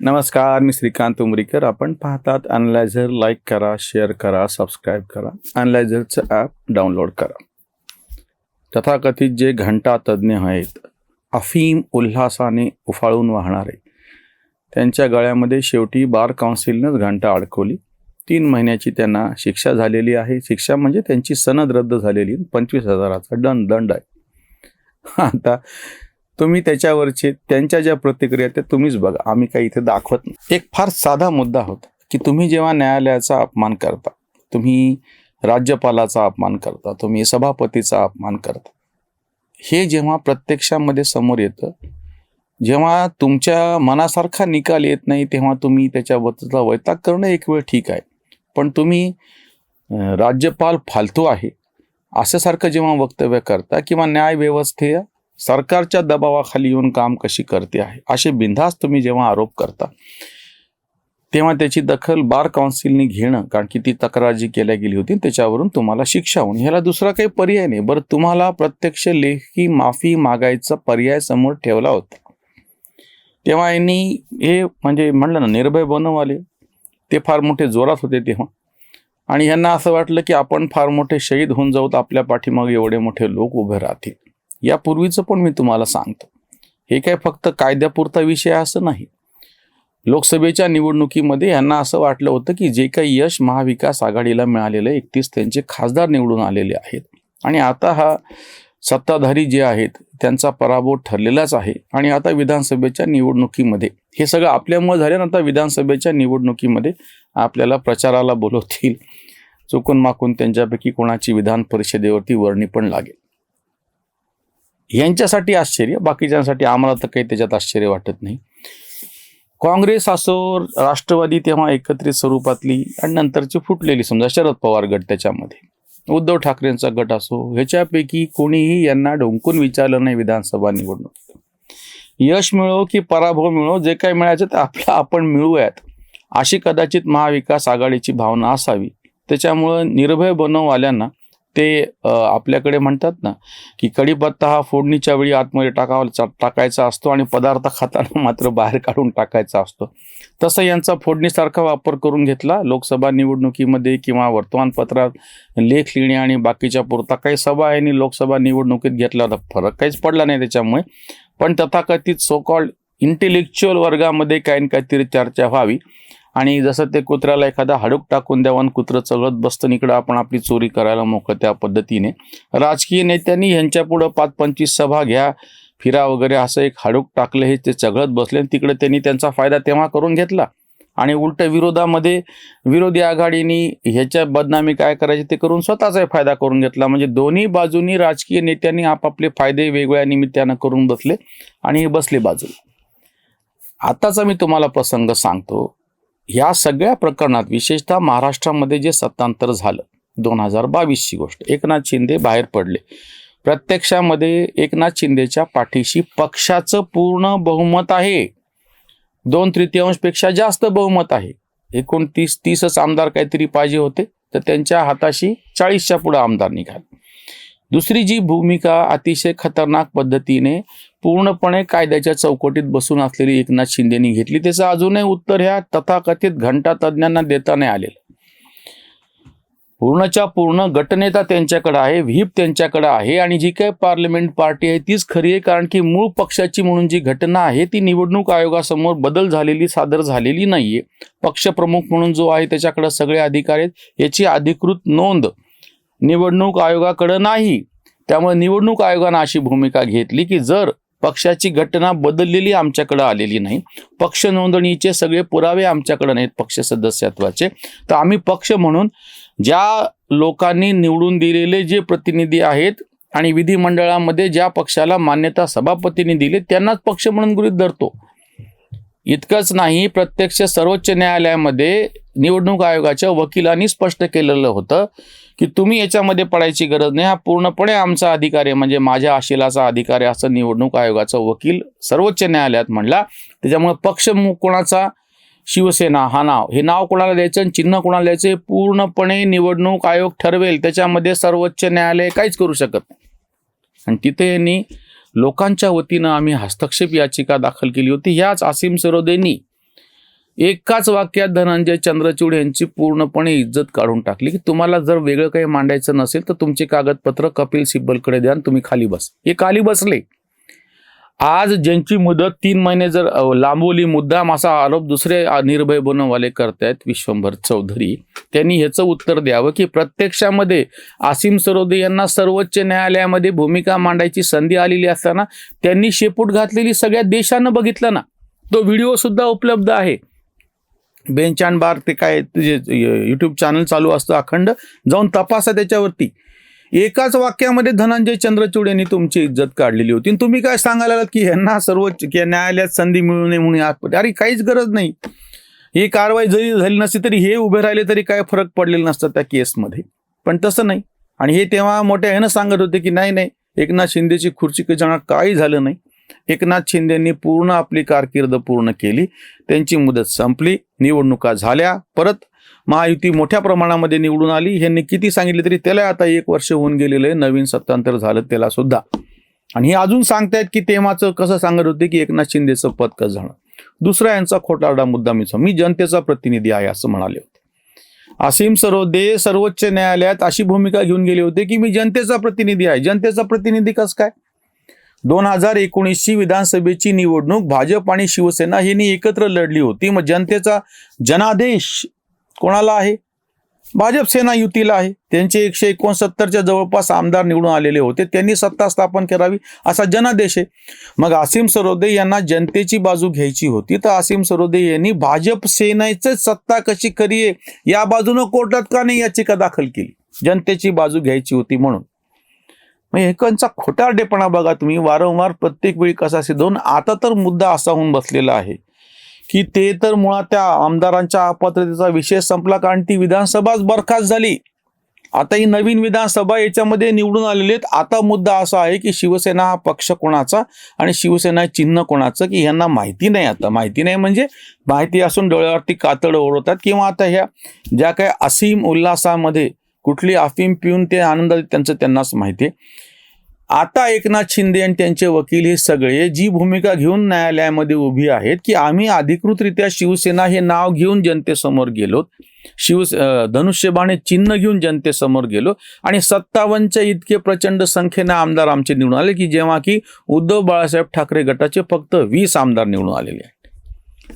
नमस्कार मी श्रीकांत उमरीकर. आपण पाहतात अनलायझर लाईक करा शेअर करा सबस्क्राईब करा. अनलायझरचं ॲप डाउनलोड करा. तथाकथित जे घंटा तज्ज्ञ आहेत अफीम उल्हासाने उफाळून वाहणारे त्यांच्या गळ्यामध्ये शेवटी बार काउन्सिलनंच घंटा अडकवली. तीन महिन्याची त्यांना शिक्षा झालेली आहे. शिक्षा म्हणजे त्यांची सनद रद्द झालेली. पंचवीस हजाराचा दंड दंड आहे. आता तुम्ही त्याच्यावरचे त्यांच्या ज्या प्रतिक्रिया त्या तुम्हीच बघा. आम्ही काही इथे दाखवत नाही. एक फार साधा मुद्दा होता की तुम्ही जेव्हा न्यायालयाचा अपमान करता तुम्ही राज्यपालाचा अपमान करता तुम्ही सभापतीचा अपमान करता हे जेव्हा प्रत्यक्षामध्ये समोर येतं जेव्हा तुमच्या मनासारखा निकाल येत नाही तेव्हा तुम्ही त्याच्याबद्दलचा वैताग करणं एक वेळ ठीक आहे. पण तुम्ही राज्यपाल फालतू आहे असंसारखं जेव्हा वक्तव्य करता किंवा न्यायव्यवस्थे सरकारच्या दबावाखाली येऊन काम कशी करते आहे? असे बिनधास्त तुम्ही जेव्हा आरोप करता तेव्हा त्याची दखल बार काउन्सिलने घेणं कारण की ती तक्रार जी केल्या गेली होती त्याच्यावरून तुम्हाला शिक्षा होणं ह्याला दुसरा काही पर्याय नाही. बरं तुम्हाला प्रत्यक्ष लेखी माफी मागायचा पर्याय समोर ठेवला होता. तेव्हा यांनी हे म्हणजे म्हणलं ना निर्भय बनवले. ते फार मोठे जोरात होते तेव्हा. आणि यांना असं वाटलं की आपण फार मोठे शहीद होऊन जाऊत आपल्या पाठीमागे एवढे मोठे लोक उभे राहतील. यापूर्वीचं पण मी तुम्हाला सांगतो. हे काय फक्त कायद्यापुरता विषय असं नाही. लोकसभेच्या निवडणुकीमध्ये यांना असं वाटलं होतं की जे काही यश महाविकास आघाडीला मिळालेलं एकतीस त्यांचे खासदार निवडून आलेले आहेत. आणि आता हा सत्ताधारी जे आहेत त्यांचा पराभव ठरलेलाच आहे. आणि आता विधानसभेच्या निवडणुकीमध्ये हे सगळं आपल्यामुळे झाले आता विधानसभेच्या निवडणुकीमध्ये आपल्याला प्रचाराला बोलवतील. चुकून माकून त्यांच्यापैकी कोणाची विधान परिषदेवरती वर्णी पण लागेल. यांच्यासाठी आश्चर्य बाकीच्यांसाठी आम्हाला तर काही त्याच्यात आश्चर्य वाटत नाही. काँग्रेस असो राष्ट्रवादी तेव्हा एकत्रित स्वरूपातली आणि नंतरची फुटलेली समजा शरद पवार गट त्याच्यामध्ये. उद्धव ठाकरेंचा गट असो ह्याच्यापैकी कोणीही यांना डोंकून विचारलं नाही विधानसभा निवडणूक. यश मिळो की पराभव मिळो जे काही मिळायचं ते आपलं आपण मिळूयात. अशी कदाचित महाविकास आघाडीची भावना असावी. त्याच्यामुळं निर्भय बनववाल्यांना ते आपल्याकडे म्हणतात ना की कढीपत्ता हा फोडणीच्या वेळी आतमध्ये टाकावा टाकायचा असतो आणि पदार्थ खाताना मात्र बाहेर काढून टाकायचा असतो. तसं यांचा फोडणीसारखा वापर करून घेतला. लोकसभा निवडणुकीमध्ये किंवा वर्तमानपत्रात लेख लिहिणे आणि बाकीच्या पुरता काही सभा यांनी लोकसभा निवडणुकीत घेतला होता फरक काहीच पडला नाही त्याच्यामुळे. पण तथाकथित सो कॉल्ड इंटेलेक्च्युअल वर्गामध्ये काही ना काहीतरी चर्चा व्हावी. आणि जसं ते कुत्र्याला एखादा हाडूक टाकून द्यावं आणि कुत्रं चघळत बसतं इकडं आपण आपली चोरी करायला मोकळं त्या पद्धतीने. राजकीय नेत्यांनी यांच्यापुढं पाच पंचवीस सभा घ्या फिरा वगैरे असं एक हाडूक टाकलं हे ते चघळत बसले आणि तिकडे त्यांनी त्यांचा फायदा तेव्हा करून घेतला. आणि उलट विरोधामध्ये विरोधी आघाडीनी ह्याच्या बदनामी काय करायचे ते करून स्वतःचा फायदा करून घेतला. म्हणजे दोन्ही बाजूनी राजकीय नेत्यांनी आपापले फायदे वेगवेगळ्या निमित्तानं करून बसले आणि हे बसले बाजूला. आत्ताचा मी तुम्हाला प्रसंग सांगतो. या सगळ्या प्रकरणात विशेषतः महाराष्ट्रामध्ये जे सत्तांतर झालं दोन हजार बावीसची गोष्ट एकनाथ शिंदे बाहेर पडले. प्रत्यक्षामध्ये एकनाथ शिंदेच्या पाठीशी पक्षाचं पूर्ण बहुमत आहे. दोन तृतीयांशपेक्षा जास्त बहुमत आहे. एकोणतीस तीसच आमदार काहीतरी पाहिजे होते तर त्यांच्या हाताशी चाळीसच्या पुढे आमदार निघाले. दुसरी जी भूमिका अतिशय खतरनाक पद्धतीने पूर्णपणे कायद्याच्या चौकटीत बसून असलेली एकनाथ शिंदेनी घेतली त्याचं अजूनही उत्तर ह्या तथाकथित घंटा तज्ज्ञांना देता नाही आलेलं. पूर्णच्या पूर्ण गटनेता त्यांच्याकडे आहे व्हीप त्यांच्याकडे आहे आणि जी काही पार्लमेंट पार्टी आहे तीच खरी आहे कारण की मूळ पक्षाची म्हणून जी घटना आहे ती निवडणूक आयोगासमोर बदल झालेली सादर झालेली नाहीये. पक्षप्रमुख म्हणून जो आहे त्याच्याकडे सगळे अधिकार आहेत याची अधिकृत नोंद निवडणूक आयोगाकडं नाही. त्यामुळे निवडणूक आयोगानं अशी भूमिका घेतली की जर पक्षाची घटना बदललेली आमच्याकडे आलेली नाही पक्ष नोंदणीचे सगळे पुरावे आमच्याकडे नाहीत पक्ष सदस्यत्वाचे तर आम्ही पक्ष म्हणून ज्या लोकांनी निवडून दिलेले जे प्रतिनिधी आहेत आणि विधिमंडळामध्ये ज्या पक्षाला मान्यता सभापतींनी दिली त्यांनाच पक्ष म्हणून गृहीत धरतो. इतकंच नाही प्रत्यक्ष सर्वोच्च न्यायालयामध्ये निवडणूक आयोगाच्या वकिलांनी स्पष्ट केलेलं होतं की तुम्ही याच्यामध्ये पडायची गरज नाही. हा पूर्णपणे आमचा अधिकार आहे. म्हणजे माझ्या आशिलाचा अधिकार आहे असं निवडणूक आयोगाचा वकील सर्वोच्च न्यायालयात म्हणला. त्याच्यामुळे पक्ष कोणाचा? शिवसेना. हा नाव. हे नाव कोणाला द्यायचं आणि चिन्ह कोणाला द्यायचं हे पूर्णपणे निवडणूक आयोग ठरवेल. त्याच्यामध्ये सर्वोच्च न्यायालय काहीच करू शकत नाही. आणि तिथे यांनी लोकांच्या वतीनं आम्ही हस्तक्षेप याचिका दाखल केली होती. ह्याच असीम सरोदेंनी एकाच वाक्यात धनंजय चंद्रचूड यांची पूर्णपणे इज्जत काढून टाकली की तुम्हाला जर वेगळं काही मांडायचं नसेल तर तुमचे कागदपत्र कपिल सिब्बलकडे द्या तुम्ही खाली बस. हे खाली बसले. आज ज्यांची मुदत तीन महिने जर लांबवली मुद्दाम असा आरोप दुसरे निर्भय बनवाले करतायत विश्वंभर चौधरी त्यांनी ह्याचं उत्तर द्यावं की प्रत्यक्षामध्ये आसिम सरोदे यांना सर्वोच्च न्यायालयामध्ये भूमिका मांडायची संधी आलेली असताना त्यांनी शेपूट घातलेली सगळ्या देशानं बघितलं ना. तो व्हिडिओ सुद्धा उपलब्ध आहे. बेंच अँड बार ते काय जे यूट्यूब चॅनल चालू असतं अखंड. जाऊन तपासा त्याच्यावरती. एकाच वाक्यामध्ये धनंजय चंद्रचूड यांनी तुमची इज्जत काढलेली होती. आणि तुम्ही काय सांगायला की ह्यांना सर्वोच्च की न्यायालयात संधी मिळू नये म्हणून आत- अरे काहीच गरज नाही. ही कारवाई जरी झाली नसती तरी हे उभे राहिले तरी काय फरक पडलेला नसतं त्या केसमध्ये. पण तसं नाही. आणि हे तेव्हा मोठ्या ह्यानं सांगत होते की नाही नाही एकनाथ शिंदेची खुर्ची की काही झालं नाही. एकनाथ शिंदेंनी पूर्ण आपली कारकीर्द पूर्ण केली. त्यांची मुदत संपली. निवडणुका झाल्या. परत महायुती मोठ्या प्रमाणामध्ये निवडून आली. ह्यांनी किती सांगितले तरी त्याला आता एक वर्ष होऊन गेलेलं आहे. नवीन सत्तांतर झालं त्याला सुद्धा. आणि हे अजून सांगतायत की तेव्हाचं कसं सांगत होते की एकनाथ शिंदेचं पद कसं झालं? दुसरा यांचा खोटारडा मुद्दा मी मी जनतेचा प्रतिनिधी आहे असं म्हणाले होते. असीम सरोदे सर्वोच्च न्यायालयात अशी भूमिका घेऊन गेले होते की मी जनतेचा प्रतिनिधी आहे. जनतेचा प्रतिनिधी कसं काय? दोन हजार एकोणीसची विधानसभेची निवडणूक भाजप आणि शिवसेना यांनी एकत्र लढली होती. मग जनतेचा जनादेश कोणाला आहे? भाजप सेना युतीला आहे. त्यांचे एकशे एकोणसत्तरच्या जवळपास आमदार निवडून आलेले होते. त्यांनी सत्ता स्थापन करावी असा जनादेश आहे. मग आसिम सरोदे यांना जनतेची बाजू घ्यायची होती. तर आसिम सरोदे यांनी भाजप सेनेच सत्ता कशी करीये आहे या बाजूनं कोर्टात का नाही याचिका दाखल केली? जनतेची बाजू घ्यायची होती म्हणून. म्हणजे मग एकांचा खोटारडेपणा बघा तुम्ही. वारंवार प्रत्येक वेळी कसा सिद्धवून आता तर मुद्दा असा होऊन बसलेला आहे की ते तर मुळात त्या आमदारांच्या अपात्रतेचा विषय संपला कारण ती विधानसभाच बरखास्त झाली. आता ही नवीन विधानसभा याच्यामध्ये निवडून आलेली आहेत. आता मुद्दा असा आहे की शिवसेना हा पक्ष कोणाचा आणि शिवसेना चिन्ह कोणाचं की यांना माहिती नाही आता. माहिती नाही म्हणजे माहिती असून डोळ्यावरती कातड ओढवतात किंवा आता ह्या ज्या काही असीम उल्हासामध्ये कुठली अफीम पिऊन ते आनंदात त्यांचं त्यांनाच माहिती आहे. आता एकनाथ शिंदे आणि त्यांचे वकील हे सगळे जी भूमिका घेऊन न्यायालयामध्ये उभी आहेत की आम्ही अधिकृतरित्या शिवसेना हे नाव घेऊन जनतेसमोर गेलो. शिव धनुष्यबाणे चिन्ह घेऊन जनतेसमोर गेलो आणि सत्तावन्नच्या इतके प्रचंड संख्येने आमदार आमचे निवडून आले की जेव्हा की उद्धव बाळासाहेब ठाकरे गटाचे फक्त वीस आमदार निवडून आलेले आहेत.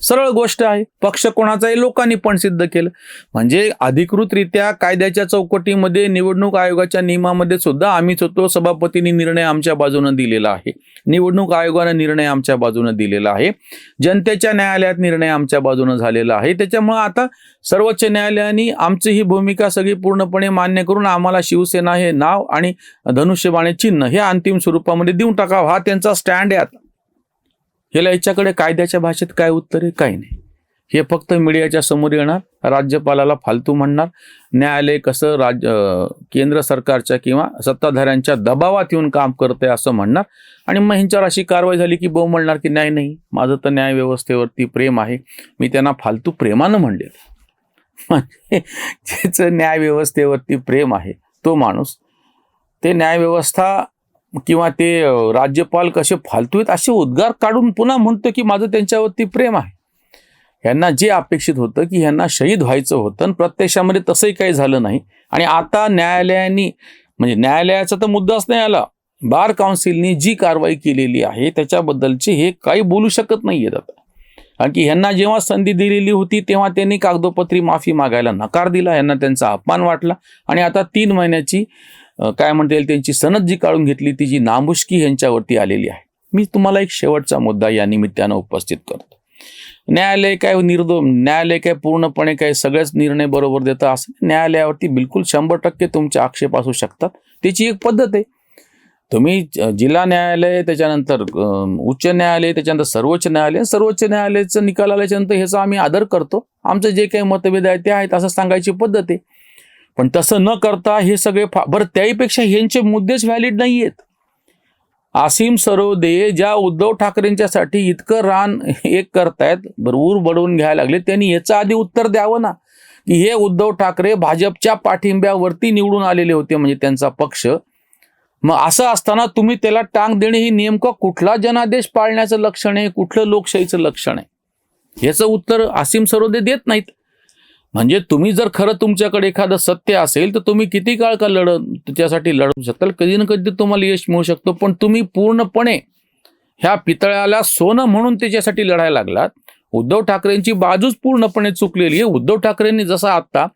सरळ गोष्ट आहे. पक्ष कोणाचा लोकांनी पण सिद्ध केलं. म्हणजे अधिकृतरित्या कायद्याच्या चौकटीमध्ये निवडणूक आयोगाच्या नियमामध्ये सुद्धा आम्हीच होतो सभापतींनी निर्णय आमच्या बाजूनं दिलेला आहे. निवडणूक आयोगानं निर्णय आमच्या बाजूनं दिलेला आहे. जनतेच्या न्यायालयात निर्णय आमच्या बाजूनं झालेला आहे. त्याच्यामुळं आता सर्वोच्च न्यायालयाने आमची ही भूमिका सगळी पूर्णपणे मान्य करून आम्हाला शिवसेना हे नाव आणि धनुष्यबाणे चिन्ह हे अंतिम स्वरूपामध्ये देऊन टाकावं. हा त्यांचा स्टँड आहे आता. याला याच्याकडे कायद्याच्या भाषेत काय उत्तर? आहे काही नाही. हे फक्त मीडियाच्या समोर येणार राज्यपालाला फालतू म्हणणार न्यायालय कसं राज्य केंद्र सरकारच्या किंवा सत्ताधाऱ्यांच्या दबावात येऊन काम करतंय असं म्हणणार आणि मग ह्यांच्यावर अशी कारवाई झाली की बहु म्हणणार की नाही नाही. माझं तर न्यायव्यवस्थेवरती प्रेम आहे. मी त्यांना फालतू प्रेमानं म्हणले म्हणजे ज्याचं न्यायव्यवस्थेवरती प्रेम आहे तो माणूस. ते न्यायव्यवस्था किंवा ते राज्यपाल कसे फालतू आहेत असे उद्गार काढून पुन्हा म्हणतो की माझं त्यांच्यावरती प्रेम आहे. ह्यांना जे अपेक्षित होतं की ह्यांना शहीद व्हायचं होतं आणि प्रत्यक्षामध्ये तसंही काही झालं नाही. आणि आता न्यायालयाने म्हणजे न्यायालयाचा तर मुद्दाच नाही आला. बार काउन्सिलनी जी कारवाई केलेली आहे त्याच्याबद्दलचे हे काही बोलू शकत नाही आहेत आता. कारण की ह्यांना जेव्हा संधी दिलेली होती तेव्हा त्यांनी कागदोपत्री माफी मागायला नकार दिला यांना त्यांचा अपमान वाटला. आणि आता तीन महिन्याची काय म्हणता येईल त्यांची सनद जी काढून घेतली ती जी नामुष्की ह्यांच्यावरती आलेली आहे. मी तुम्हाला एक शेवटचा मुद्दा या निमित्तानं उपस्थित करतो. न्यायालय काय निर्दो न्यायालय काय पूर्णपणे काय सगळेच निर्णय बरोबर देतं असं न्यायालयावरती बिलकुल शंभर टक्के तुमचे आक्षेप असू शकतात. त्याची एक पद्धत आहे. तुम्ही जिल्हा न्यायालय त्याच्यानंतर उच्च न्यायालय त्याच्यानंतर सर्वोच्च न्यायालय सर्वोच्च न्यायालयाचं निकाल आल्याच्यानंतर ह्याचा आम्ही आदर करतो. आमचं जे काही मतभेद आहे ते आहेत असं सांगायची पद्धत आहे. पण तसं न करता हे सगळे फा बरं त्याहीपेक्षा ह्यांचे मुद्देच व्हॅलिड नाही आहेत आसिम सरोदे ज्या उद्धव ठाकरेंच्यासाठी इतकं रान एक करतायत बरोबर बडवून घ्यायला लागले त्यांनी याचं आधी उत्तर द्यावं ना. की हे उद्धव ठाकरे भाजपच्या पाठिंब्यावरती निवडून आलेले होते म्हणजे त्यांचा पक्ष. मग असं असताना तुम्ही त्याला टांग देणे ही नेमकं कुठला जनादेश पाळण्याचं लक्षण आहे कुठलं लोकशाहीचं लक्षण आहे? याचं उत्तर आसिम सरोदे देत नाहीत. म्हणजे तुम्ही जर खरं तुमच्याकडे एखादं सत्य असेल तर तुम्ही किती काळ का लढ त्याच्यासाठी लढू शकता कधी ना कधी तुम्हाला यश मिळू शकतो पण तुम्ही पूर्णपणे ह्या पितळ्याला सोनं म्हणून त्याच्यासाठी लढायला लागलात. उद्धव ठाकरेंची बाजूच पूर्णपणे चुकलेली आहे. उद्धव ठाकरेंनी जसं आता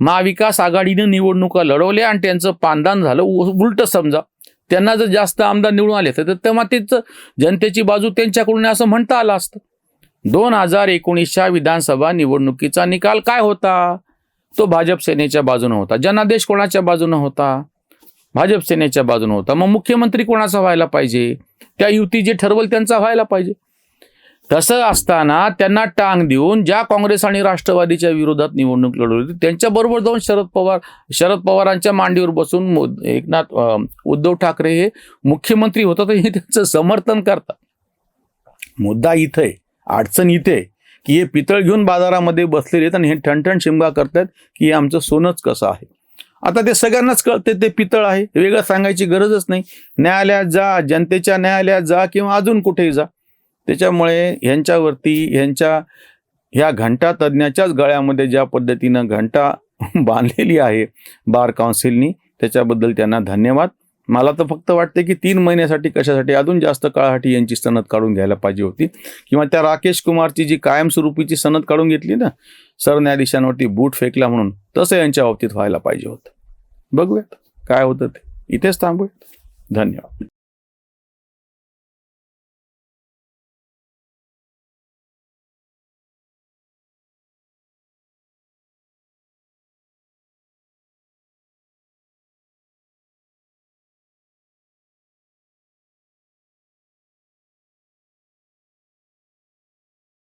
महाविकास आघाडीनं निवडणुका लढवल्या आणि त्यांचं पानदान झालं उलट समजा. त्यांना जर जास्त आमदार निवडून आले तर तेव्हा तेच जनतेची बाजू त्यांच्याकडून असं म्हणता आलं असतं. दोन हजार एकोणीसच्या विधानसभा निवडणुकीचा निकाल काय होता? तो भाजप सेनेच्या बाजूनं होता. जनादेश कोणाच्या बाजूनं होता? भाजप सेनेच्या बाजूनं होता. मग मुख्यमंत्री कोणाचा व्हायला पाहिजे? त्या युती जे ठरवल त्यांचा व्हायला पाहिजे. तसं असताना त्यांना टांग देऊन ज्या काँग्रेस आणि राष्ट्रवादीच्या विरोधात निवडणूक लढवली होती त्यांच्याबरोबर जाऊन शरद पवार शरद पवारांच्या मांडीवर बसून एकनाथ उद्धव ठाकरे हे मुख्यमंत्री होतात हे त्यांचं समर्थन करतात. मुद्दा इथं आहे, अडचण इथे आहे की हे पितळ घेऊन बाजारामध्ये बसलेले आहेत आणि हे ठणठण शिमगा करतात की हे आमचं सोनंच कसं आहे. आता ते सगळ्यांनाच कळते ते पितळ आहे. वेगळं सांगायची गरजच नाही. न्यायालयात जा जनतेच्या न्यायालयात जा किंवा अजून कुठेही जा. त्याच्यामुळे ह्यांच्यावरती ह्यांच्या ह्या घंटा तज्ज्ञाच्याच गळ्यामध्ये ज्या पद्धतीनं घंटा बांधलेली आहे बार काउन्सिलनी त्याच्याबद्दल त्यांना धन्यवाद. मला तर फक्त वाटते की तीन महिन्यासाठी कशासाठी अजून जास्त काळासाठी यांची सनद काढून घ्यायला पाहिजे होती. किंवा त्या राकेश कुमारची जी कायमस्वरूपीची सनद काढून घेतली ना सरन्यायाधीशांवरती बूट फेकला म्हणून तसं यांच्या बाबतीत व्हायला पाहिजे होतं. बघूयात काय होतं ते. इथेच थांबूयात. धन्यवाद.